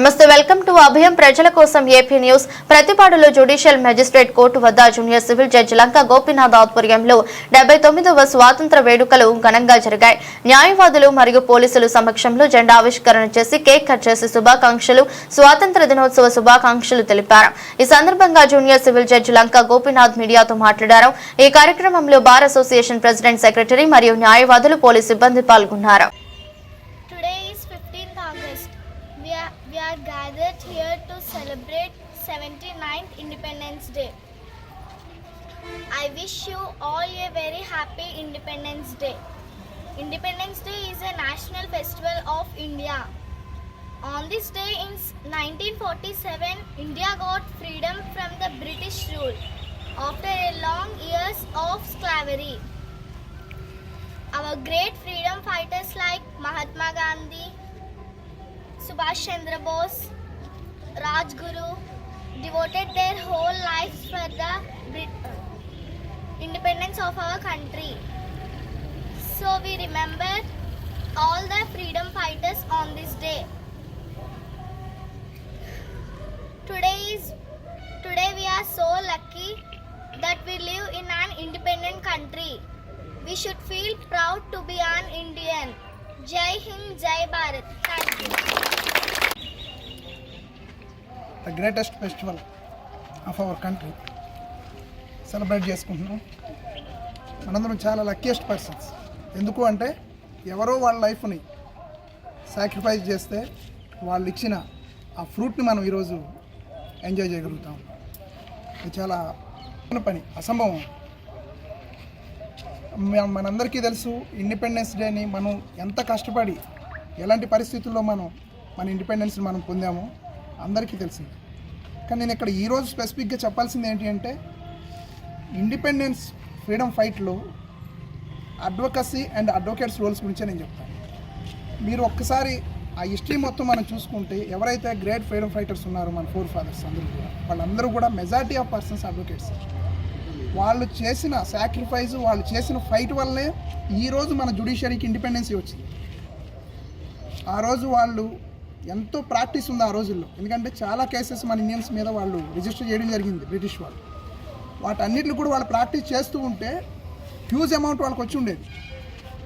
నమస్తే welcome to అభయం. ప్రజల కోసం ఏపీ న్యూస్. ప్రతిపాడులో జ్యుడిషియల్ మెజిస్ట్రేట్ కోర్టు వద్ద junior civil judge Lanka Gopinath ఆధ్వర్యంలో డెబ్బై తొమ్మిదవ స్వాతంత్ర వేడుకలు ఘనంగా జరిగాయి. న్యాయవాదులు మరియు పోలీసులు సమక్షంలో జెండా ఆవిష్కరణ చేసి కేక్ కట్ చేసి శుభాకాంక్షలు స్వాతంత్ర దినోత్సవ శుభాకాంక్షలు తెలిపారు. ఈ సందర్భంగా junior civil judge Lanka Gopinath మీడియాతో మాట్లాడారు. ఈ కార్యక్రమంలో బార్ అసోసియేషన్ ప్రెసిడెంట్ సెక్రటరీ మరియు న్యాయవాదులు పోలీసు సిబ్బంది పాల్గొన్నారు. 79th Independence Day. I wish you all a very happy Independence Day. Independence Day is a national festival of India. On this day in 1947, India got freedom from the British rule after a long years of slavery. Our great freedom fighters like Mahatma Gandhi, Subhash Chandra Bose, Rajguru devoted their whole lives for the independence of our country. So we remember all the freedom fighters on this day. Today is today we are so lucky that we live in an independent country. We should feel proud to be an Indian. Jai Hind, Jai Bharat. Thank you. The greatest festival of our country celebrate చేసుకుంటున్నాం. మనందరం చాలా luckiest persons ఎందుకు అంటే ఎవరో వాళ్ళ లైఫ్ని sacrifice చేస్తే వాళ్ళు ఇచ్చిన ఆ ఫ్రూట్ని మనం ఈరోజు ఎంజాయ్ చేయగలుగుతాం. ఇది చాలా పని అసంభవం. మనందరికీ తెలుసు ఇండిపెండెన్స్ డేని మనం ఎంత కష్టపడి ఎలాంటి పరిస్థితుల్లో మనం మన ఇండిపెండెన్స్ని మనం పొందామో అందరికీ తెలిసింది. కానీ నేను ఇక్కడ ఈరోజు స్పెసిఫిక్గా చెప్పాల్సింది ఏంటి అంటే ఇండిపెండెన్స్ ఫ్రీడమ్ ఫైట్లో అడ్వకసీ అండ్ అడ్వకేట్స్ రోల్స్ గురించే నేను చెప్తాను. మీరు ఒక్కసారి ఆ హిస్టరీ మొత్తం మనం చూసుకుంటే ఎవరైతే గ్రేట్ ఫ్రీడమ్ ఫైటర్స్ ఉన్నారో మన ఫోర్ ఫాదర్స్ అందరూ కూడా వాళ్ళందరూ కూడా మెజారిటీ ఆఫ్ పర్సన్స్ అడ్వకేట్స్ వాళ్ళు చేసిన సాక్రిఫైస్ వాళ్ళు చేసిన ఫైట్ వల్లే ఈరోజు మన జుడిషియరీకి ఇండిపెండెన్సీ వచ్చింది. ఆ రోజు వాళ్ళు ఎంతో ప్రాక్టీస్ ఉంది ఆ రోజుల్లో. ఎందుకంటే చాలా కేసెస్ మన ఇండియన్స్ మీద వాళ్ళు రిజిస్టర్ చేయడం జరిగింది బ్రిటిష్ వాళ్ళు. వాటన్నిటిని కూడా వాళ్ళు ప్రాక్టీస్ చేస్తూ ఉంటే హ్యూజ్ అమౌంట్ వాళ్ళకి వచ్చి ఉండేది.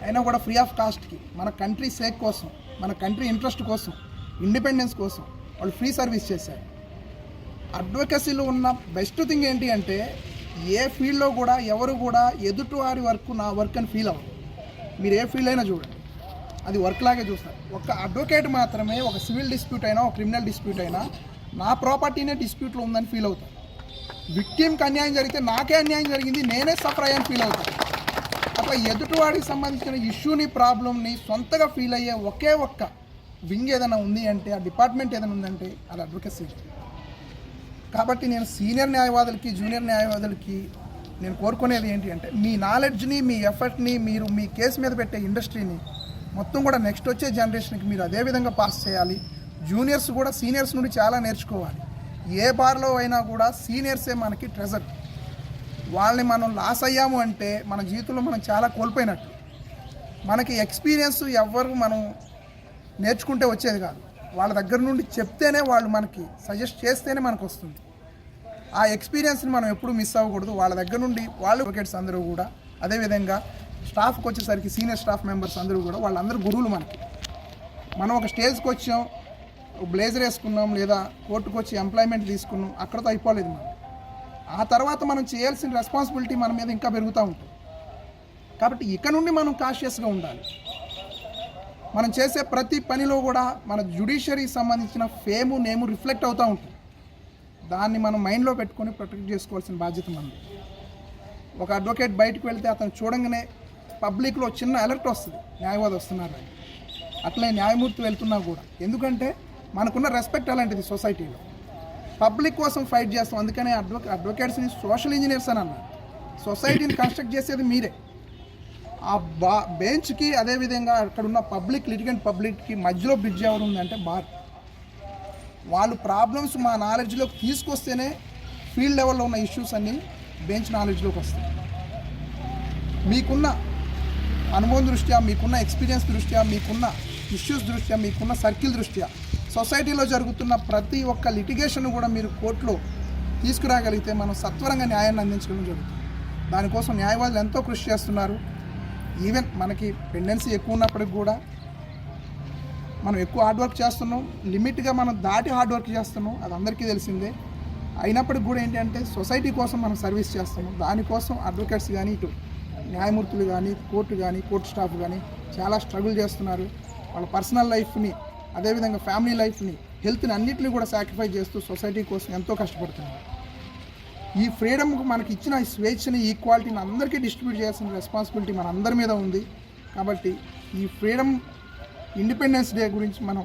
అయినా కూడా ఫ్రీ ఆఫ్ కాస్ట్కి మన కంట్రీ సేక్ కోసం మన కంట్రీ ఇంట్రెస్ట్ కోసం ఇండిపెండెన్స్ కోసం వాళ్ళు ఫ్రీ సర్వీస్ చేశారు. అడ్వకసీలో ఉన్న బెస్ట్ థింగ్ ఏంటి అంటే ఏ ఫీల్డ్లో కూడా ఎవరు కూడా ఎదుటివారి వర్క్ నా వర్క్ అని ఫీల్ అవ్వరు. మీరు ఏ ఫీల్డ్ అయినా చూడండి. అది వర్క్ లాగే చూస్తారు ఒక అడ్వకేట్ మాత్రమే ఒక సివిల్ డిస్ప్యూట్ అయినా ఒక క్రిమినల్ డిస్ప్యూట్ అయినా నా ప్రాపర్టీనే డిస్ప్యూట్లో ఉందని ఫీల్ అవుతాను విక్టిమ్కి అన్యాయం జరిగితే నాకే అన్యాయం జరిగింది నేనే సఫర్ అయ్యాను ఫీల్ అవుతాను అట్లా ఎదుటివాడికి సంబంధించిన ఇష్యూని ప్రాబ్లమ్ని సొంతగా ఫీల్ అయ్యే ఒకే ఒక్క వింగ్ ఏదైనా ఉంది అంటే ఆ డిపార్ట్మెంట్ ఏదైనా ఉందంటే అది అడ్వకేసీ కాబట్టి నేను సీనియర్ న్యాయవాదులకి జూనియర్ న్యాయవాదులకి నేను కోరుకునేది ఏంటి అంటే మీ నాలెడ్జ్ని మీ ఎఫర్ట్ని మీరు మీ కేసు మీద పెట్టే ఇండస్ట్రీని మొత్తం కూడా నెక్స్ట్ వచ్చే జనరేషన్కి మీరు అదే విధంగా పాస్ చేయాలి. జూనియర్స్ కూడా సీనియర్స్ నుండి చాలా నేర్చుకోవాలి. ఏ బార్లో అయినా కూడా సీనియర్సే మనకి ట్రెజర్ వాళ్ళని మనం లాస్ అయ్యాము అంటే మన జీవితంలో మనం చాలా కోల్పోయినట్టు. మనకి ఎక్స్పీరియన్స్ ఎవ్వరు మనం నేర్చుకుంటే వచ్చేది కాదు. వాళ్ళ దగ్గర నుండి చెప్తేనే వాళ్ళు మనకి సజెస్ట్ చేస్తేనే మనకు వస్తుంది. ఆ ఎక్స్పీరియన్స్ని మనం ఎప్పుడు మిస్ అవ్వకూడదు. వాళ్ళ దగ్గర నుండి వాళ్ళు అడ్వకేట్స్ అందరూ కూడా అదేవిధంగా స్టాఫ్కి వచ్చేసరికి సీనియర్ స్టాఫ్ మెంబర్స్ అందరూ కూడా వాళ్ళందరూ గురువులు మనకి. మనం ఒక స్టేజ్కి వచ్చాం బ్లేజర్ వేసుకున్నాం లేదా కోర్టుకు వచ్చి ఎంప్లాయ్మెంట్ తీసుకున్నాం అక్కడతో అయిపోలేదు మనం. ఆ తర్వాత మనం చేయాల్సిన రెస్పాన్సిబిలిటీ మన మీద ఇంకా పెరుగుతూ ఉంటుంది. కాబట్టి ఇక నుండి మనం కాషియస్గా ఉండాలి. మనం చేసే ప్రతి పనిలో కూడా మన జుడిషియరీకి సంబంధించిన ఫేము నేము రిఫ్లెక్ట్ అవుతూ ఉంటుంది. దాన్ని మనం మైండ్లో పెట్టుకొని ప్రొటెక్ట్ చేసుకోవాల్సిన బాధ్యత మనది. ఒక అడ్వకేట్ బయటకు వెళ్తే అతను చూడంగానే పబ్లిక్లో చిన్న అలర్ట్ వస్తుంది. న్యాయవాది వస్తున్నారు అని అట్లే న్యాయమూర్తి వెళ్తున్నా కూడా. ఎందుకంటే మనకున్న రెస్పెక్ట్ అలాంటిది సొసైటీలో పబ్లిక్ కోసం ఫైట్ చేస్తాం. అందుకనే అడ్వకే అడ్వకేట్స్ని సోషల్ ఇంజనీర్స్ అని అన్నారు. సొసైటీని కన్స్ట్రక్ట్ చేసేది మీరే. ఆ బా బెంచ్కి అదేవిధంగా అక్కడ ఉన్న పబ్లిక్ లిటిగెంట్ పబ్లిక్కి మధ్యలో బ్రిడ్జ్ ఎవరు ఉందంటే బార్ వాళ్ళు ప్రాబ్లమ్స్ మా నాలెడ్జ్లోకి తీసుకొస్తేనే ఫీల్డ్ లెవెల్లో ఉన్న ఇష్యూస్ అన్నీ బెంచ్ నాలెడ్జ్లోకి వస్తాయి. మీకున్న అనుభవం దృష్ట్యా మీకున్న ఎక్స్పీరియన్స్ దృష్ట్యా మీకున్న ఇష్యూస్ దృష్ట్యా మీకున్న సర్కిల్ దృష్ట్యా సొసైటీలో జరుగుతున్న ప్రతి ఒక్క లిటిగేషన్ కూడా మీరు కోర్టులో తీసుకురాగలిగితే మనం సత్వరంగా న్యాయాన్ని అందించడం జరుగుతుంది. దానికోసం న్యాయవాదులు ఎంతో కృషి చేస్తున్నారు. ఈవెన్ మనకి పెండెన్సీ ఎక్కువ ఉన్నప్పటికి కూడా మనం ఎక్కువ హార్డ్ వర్క్ చేస్తున్నాం. లిమిట్గా మనం దాటి హార్డ్ వర్క్ చేస్తున్నాం. అది అందరికీ తెలిసిందే. అయినప్పటికి కూడా ఏంటంటే సొసైటీ కోసం మనం సర్వీస్ చేస్తున్నాం. దానికోసం అడ్వకేట్స్ కానీ ఇటు న్యాయమూర్తులు కానీ కోర్టు కానీ కోర్టు స్టాఫ్ కానీ చాలా స్ట్రగుల్ చేస్తున్నారు. వాళ్ళ పర్సనల్ లైఫ్ని అదేవిధంగా ఫ్యామిలీ లైఫ్ని హెల్త్ని అన్నింటినీ కూడా సాక్రిఫై చేస్తూ సొసైటీ కోసం ఎంతో కష్టపడుతున్నారు. ఈ ఫ్రీడమ్కి మనకి ఇచ్చిన ఈ స్వేచ్ఛని ఈక్వాలిటీని అందరికీ డిస్ట్రిబ్యూట్ చేయాల్సిన రెస్పాన్సిబిలిటీ మన అందరి మీద ఉంది. కాబట్టి ఈ ఫ్రీడమ్ ఇండిపెండెన్స్ డే గురించి మనం